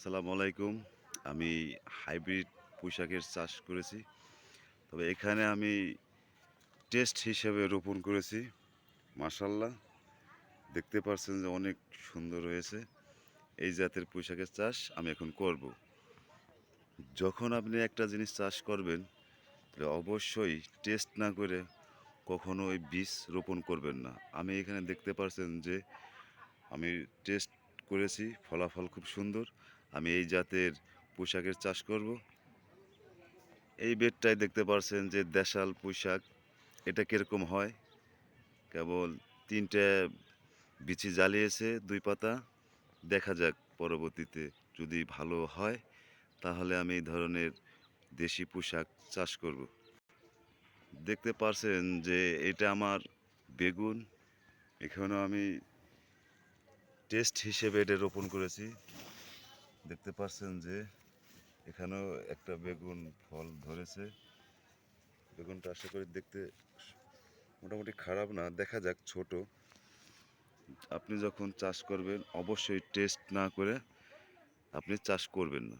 আসসালামু আলাইকুম। আমি হাইব্রিড পোশাকের চাষ করেছি। তবে এখানে আমি টেস্ট হিসেবে রোপণ করেছি মাসাল্লাহ দেখতে পাচ্ছেন যে অনেক সুন্দর হয়েছে। এই জাতের পোশাকের চাষ আমি এখন করব। যখন আপনি একটা জিনিস চাষ করবেন, তাহলে অবশ্যই টেস্ট না করে কখনো ওই বীজ রোপণ করবেন না। আমি এখানে দেখতে পাচ্ছেন যে আমি টেস্ট করেছি, ফলাফল খুব সুন্দর। আমি এই জাতের পোশাকের চাষ করব। এই বেডটাই দেখতে পারছেন যে দেশাল পোশাক এটা কীরকম হয়? কেবল তিনটে বিচি জ্বালিয়েছে দুই পাতা। দেখা যাক পরবর্তীতে যদি ভালো হয়, তাহলে আমি এই ধরনের দেশি পোশাক চাষ করব। দেখতে পারছেন যে এটা আমার বেগুন। এখানেও আমি টেস্ট হিসেবে এটা রোপণ করেছি। দেখতে পাচ্ছেন যে এখানেও একটা বেগুন ফল ধরেছে। বেগুনটা আশা করি দেখতে মোটামুটি খারাপ না, দেখা যাক ছোট। আপনি যখন চাষ করবেন, অবশ্যই টেস্ট না করে আপনি চাষ করবেন না।